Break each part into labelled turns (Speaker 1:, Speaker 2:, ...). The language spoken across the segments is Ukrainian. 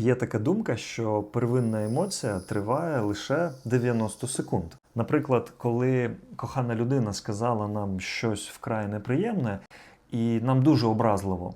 Speaker 1: Є така думка, що первинна емоція триває лише 90 секунд. Наприклад, коли кохана людина сказала нам щось вкрай неприємне і нам дуже образливо,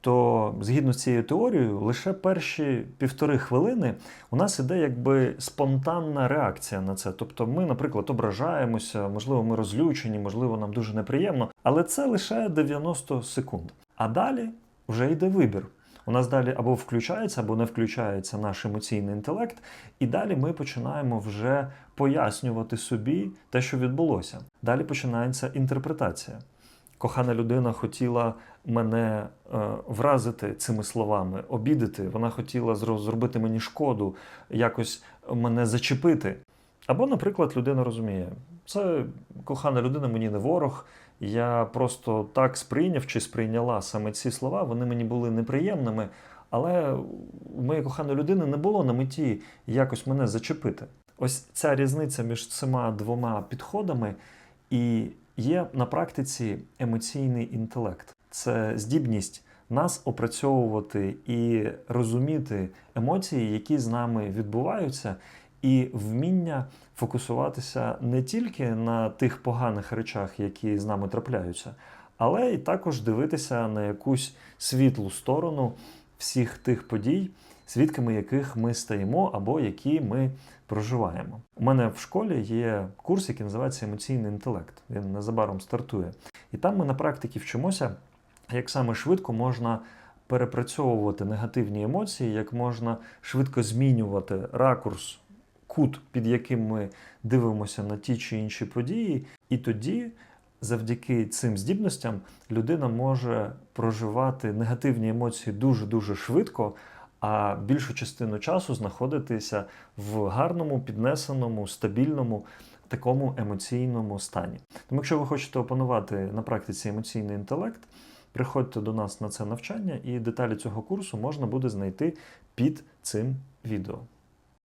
Speaker 1: то згідно з цією теорією, лише перші півтори хвилини у нас іде якби спонтанна реакція на це. Тобто ми, наприклад, ображаємося, можливо, ми розлючені, можливо, нам дуже неприємно, але це лише 90 секунд. А далі вже йде вибір. У нас далі або включається, або не включається наш емоційний інтелект, і далі ми починаємо вже пояснювати собі те, що відбулося. Далі починається інтерпретація. Кохана людина хотіла мене е, вразити цими словами, обідати. Вона хотіла зробити мені шкоду, якось мене зачепити. Або, наприклад, людина розуміє, це кохана людина мені не ворог. Я просто так сприйняв чи сприйняла саме ці слова. Вони мені були неприємними, але у моєї коханої людини не було на меті якось мене зачепити. Ось ця різниця між цими двома підходами і є на практиці емоційний інтелект. Це здібність нас опрацьовувати і розуміти емоції, які з нами відбуваються, і вміння фокусуватися не тільки на тих поганих речах, які з нами трапляються, але й також дивитися на якусь світлу сторону всіх тих подій, свідками яких ми стаємо або які ми проживаємо. У мене в школі є курс, який називається емоційний інтелект. Він незабаром стартує. І там ми на практиці вчимося, як саме швидко можна перепрацьовувати негативні емоції, як можна швидко змінювати ракурс, кут, під яким ми дивимося на ті чи інші події, і тоді. Завдяки цим здібностям людина може проживати негативні емоції дуже-дуже швидко, а більшу частину часу знаходитися в гарному, піднесеному, стабільному такому емоційному стані. Тому, якщо ви хочете опанувати на практиці емоційний інтелект, приходьте до нас на це навчання, і деталі цього курсу можна буде знайти під цим відео.